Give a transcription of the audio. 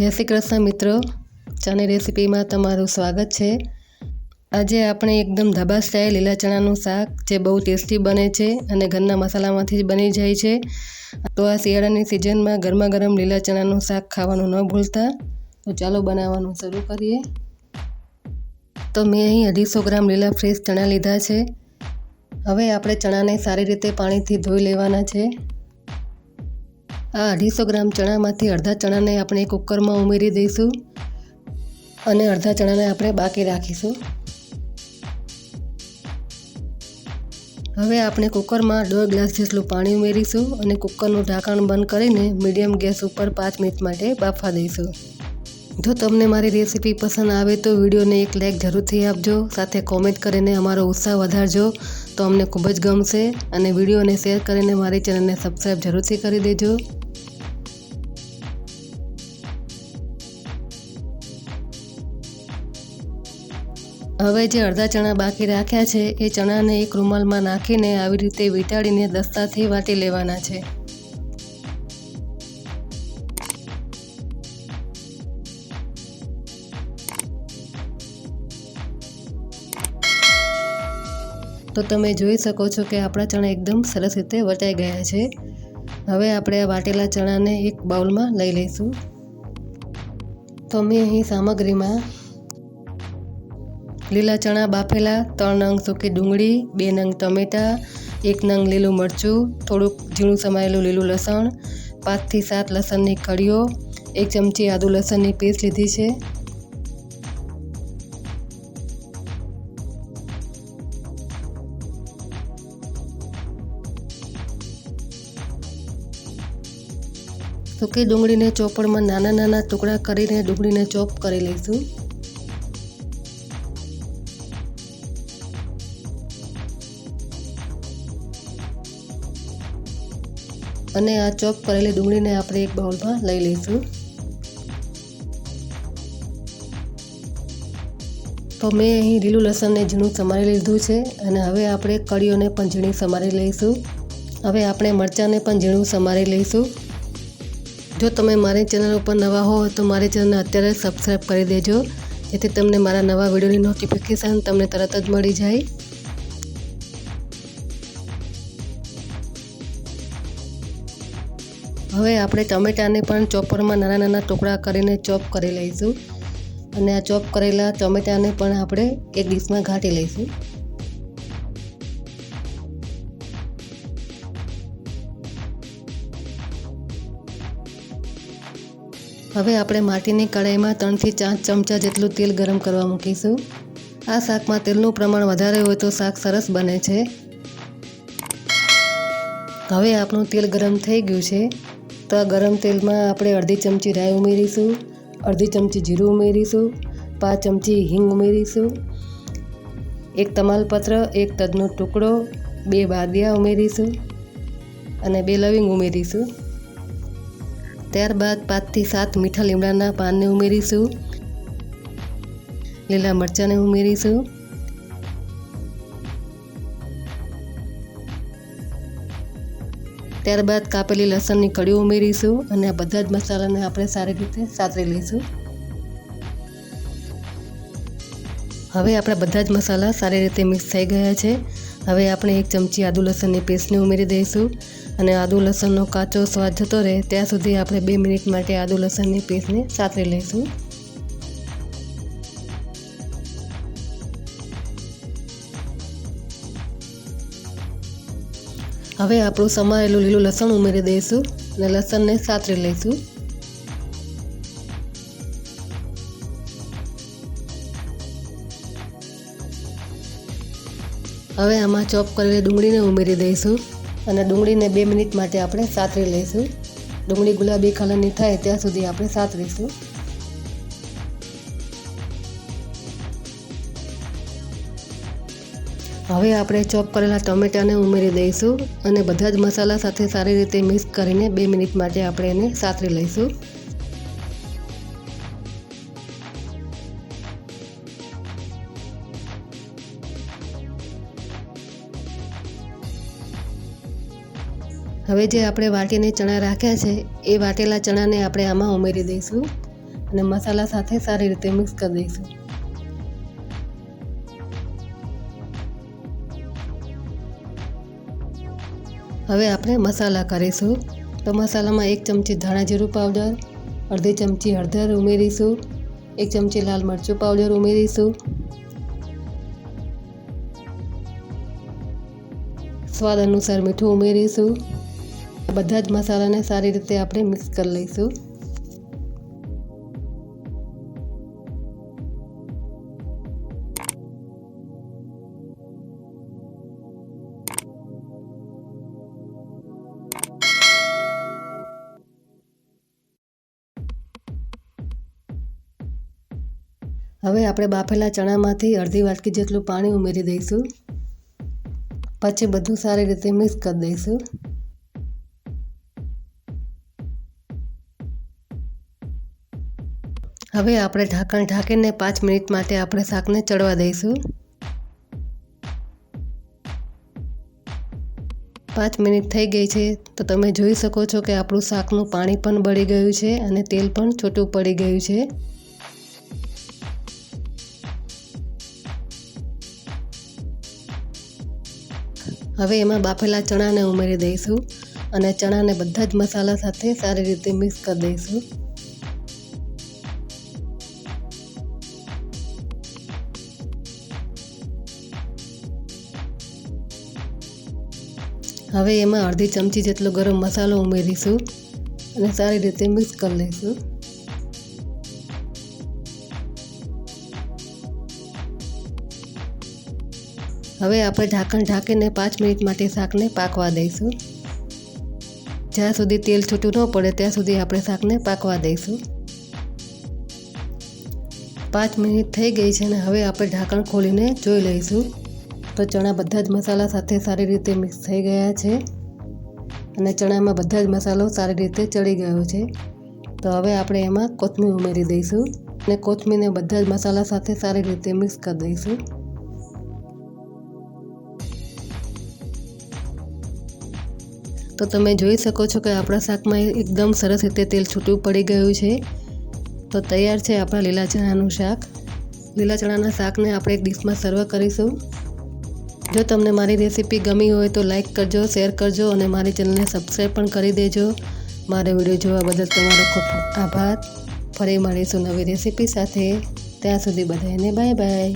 જય શ્રી કૃષ્ણ મિત્રો. ચાની રેસીપીમાં તમારું સ્વાગત છે. આજે આપણે એકદમ ધાબા સ્ટાઇલ લીલા ચણાનું શાક, જે બહુ ટેસ્ટી બને છે અને ઘરના મસાલામાંથી જ બની જાય છે. તો આ શિયાળાની સિઝનમાં ગરમા ગરમ લીલા ચણાનું શાક ખાવાનું ન ભૂલતા. તો ચાલો બનાવવાનું શરૂ કરીએ. તો મેં અહીં અઢીસો ગ્રામ લીલા ફ્રેશ ચણા લીધા છે. હવે આપણે ચણાને સારી રીતે પાણીથી ધોઈ લેવાના છે. આ અઢીસો ગ્રામ ચણામાંથી અડધા ચણાને આપણે કુકરમાં ઉમેરી દઈશું અને અડધા ચણાને આપણે બાકી રાખીશું. હવે આપણે કુકરમાં દોઢ ગ્લાસ જેટલું પાણી ઉમેરીશું અને કુકરનું ઢાંકણ બંધ કરીને મીડિયમ ગેસ ઉપર પાંચ મિનિટ માટે બાફવા દઈશું. જો તમને મારી રેસીપી પસંદ આવે તો વિડીયોને એક લાઇક જરૂરથી આપજો, સાથે કોમેન્ટ કરીને અમારો ઉત્સાહ વધારજો. તો અમને ખૂબ જ ગમશે અને વિડીયોને શેર કરીને મારી ચેનલને સબસ્ક્રાઈબ જરૂરથી કરી દેજો. હવે જે અડધા ચણા બાકી રાખ્યા છે, એ ચણાને એક રૂમાલમાં નાખીને આવી રીતે વીંટાળીને દસ્તાથી વાટી લેવાના છે. તો તમે જોઈ શકો છો કે આપણા ચણા એકદમ સરસ રીતે વટાઈ ગયા છે. હવે આપણે આ વાટેલા ચણાને એક બાઉલમાં લઈ લઈશું. તો મેં અહીં સામગ્રીમાં લીલા ચણા બાફેલા, ત્રણ નંગ સૂકી ડુંગળી, બે નંગ ટમેટાં, એક નંગ લીલું મરચું, થોડુંક ઝીણું સમાયેલું લીલું લસણ પાંચથી સાત લસણની કળીઓ, એક ચમચી આદુ લસણની પેસ્ટ લીધી છે. સૂકી ડુંગળીને ચોપડમાં નાના નાના ટુકડા કરીને ડુંગળીને ચોપ કરી લઈશું. અને આ ચોપ કરેલી ડુંગળીને આપણે એક બાઉલમાં લઈ લઈશું. તો મેં અહીં લીલું લસણને ઝીણું સમારી લીધું છે અને હવે આપણે કળીઓને પણ ઝીણી સમારી લઈશું. હવે આપણે મરચાંને પણ ઝીણું સમારી લઈશું. જો તમે મારી ચેનલ ઉપર નવા હો તો મારી ચેનલને અત્યારે સબસ્ક્રાઈબ કરી દેજો. જેથી તમને મારા નવા વિડીયોની નોટિફિકેશન તમને તરત જ મળી જાય. હવે આપણે ટમેટાને પણ ચોપરમાં નાના નાના ટુકડા કરીને ચોપ કરી લઈશું. અને આ ચોપ કરેલા ટમેટાને પણ આપણે એક ડીશમાં ઘાટી લઈશું. હવે આપણે માટીની કઢાઈમાં ત્રણથી ચાર ચમચા જેટલું તેલ ગરમ કરવા મૂકીશું. આ શાકમાં તેલનું પ્રમાણ વધારે હોય તો શાક સરસ બને છે. હવે આપણું તેલ ગરમ થઈ ગયું છે. તો આ ગરમ તેલમાં આપણે અડધી ચમચી રાઈ ઉમેરીશું, અડધી ચમચી જીરું ઉમેરીશું, પાંચ ચમચી હિંગ ઉમેરીશું, એક તમાલપત્ર, એક તજનો ટુકડો, બે બાદિયા ઉમેરીશું અને બે લવિંગ ઉમેરીશું. ત્યારબાદ પાંચથી સાત મીઠા લીમડાના પાનને ઉમેરીશું, લીલા મરચાંને ઉમેરીશું ત્યારબાદ કાપેલી લસણની કળી ઉમેરીશું અને આ બધા જ મસાલાને આપણે સારી રીતે સાતરી લઈશું. હવે આપણા બધા જ મસાલા સારી રીતે મિક્સ થઈ ગયા છે. હવે આપણે એક ચમચી આદુ લસણની પેસ્ટને ઉમેરી દઈશું અને આદુ લસણનો કાચો સ્વાદ જતો રહે ત્યાં સુધી આપણે બે મિનિટ માટે આદુ લસણની પેસ્ટને સાતરી લઈશું. હવે આપણું સમારેલું લીલું લસણ ઉમેરી દઈશું અને લસણને સાતરી લઈશું. હવે આમાં ચોપ કરેલી ડુંગળીને ઉમેરી દઈશું અને ડુંગળીને બે મિનિટ માટે આપણે સાતરી લઈશું. ડુંગળી ગુલાબી કલરની થાય ત્યાં સુધી આપણે સાતરીશું. હવે આપણે ચોપ કરેલા ટમેટાને ઉમેરી દઈશું અને બધા જ મસાલા સાથે સારી રીતે મિક્સ કરીને બે મિનિટ માટે આપણે એને સાતરી લઈશું. હવે જે આપણે વાટીને ચણા રાખ્યા છે, એ વાટેલા ચણાને આપણે આમાં ઉમેરી દઈશું અને મસાલા સાથે સારી રીતે મિક્સ કરી દઈશું. હવે આપણે મસાલા કરીશું. તો મસાલામાં એક ચમચી ધાણા જીરું પાવડર, અડધી ચમચી હળદર ઉમેરીશું, એક ચમચી લાલ મરચું પાવડર ઉમેરીશું. સ્વાદ અનુસાર મીઠું ઉમેરીશું. બધા જ મસાલાને સારી રીતે આપણે મિક્સ કરી લઈશું. હવે આપણે બાફેલા ચણામાંથી અડધી વાટકી જેટલું પાણી ઉમેરી દઈશું. પછી બધું સારી રીતે મિક્સ કરી દઈશું. હવે આપણે ઢાંકણ ઢાંકીને પાંચ મિનિટ માટે આપણે શાકને ચડવા દઈશું. પાંચ મિનિટ થઈ ગઈ છે, તો તમે જોઈ શકો છો કે આપણું શાકનું પાણી પણ બળી ગયું છે અને તેલ પણ છૂટું પડી ગયું છે. હવે એમાં બાફેલા ચણાને ઉમેરી દઈશું અને ચણાને બધા જ મસાલા સાથે સારી રીતે મિક્સ કરી દઈશું. હવે એમાં અડધી ચમચી જેટલો ગરમ મસાલો ઉમેરીશું અને સારી રીતે મિક્સ કરી લઈશું. હવે આપણે ઢાંકણ ઢાંકીને પાંચ મિનિટ માટે શાકને પાકવા દઈશું. જ્યાં સુધી તેલ છૂટું ન પડે, ત્યાં સુધી આપણે શાકને પાકવા દઈશું. પાંચ મિનિટ થઈ ગઈ છે અને હવે આપણે ઢાંકણ ખોલીને જોઈ લઈશું. તો ચણા બધા જ મસાલા સાથે સારી રીતે મિક્સ થઈ ગયા છે. અને ચણામાં બધા જ મસાલો સારી રીતે ચડી ગયો છે. તો હવે આપણે એમાં કોથમીર ઉમેરી દઈશું. અને કોથમીરને બધા જ મસાલા સાથે સારી રીતે મિક્સ કરી દઈશું. તો તમે જોઈ શકો છો કે આપણા શાકમાં એકદમ સરસ રીતે તેલ છૂટું પડી ગયું છે. તો તૈયાર છે આપણા લીલા ચણાનું શાક. લીલા ચણાના શાકને આપણે એક ડીશમાં સર્વ કરીશું. જો તમને મારી રેસીપી ગમી હોય તો લાઈક કરજો, શેર કરજો અને મારી ચેનલને સબસ્ક્રાઈબ પણ કરી દેજો. મારો વીડિયો જોવા બદલ તમારો ખૂબ આભાર. ફરી મળીશું નવી રેસીપી સાથે. ત્યાં સુધી બધાને બાય બાય.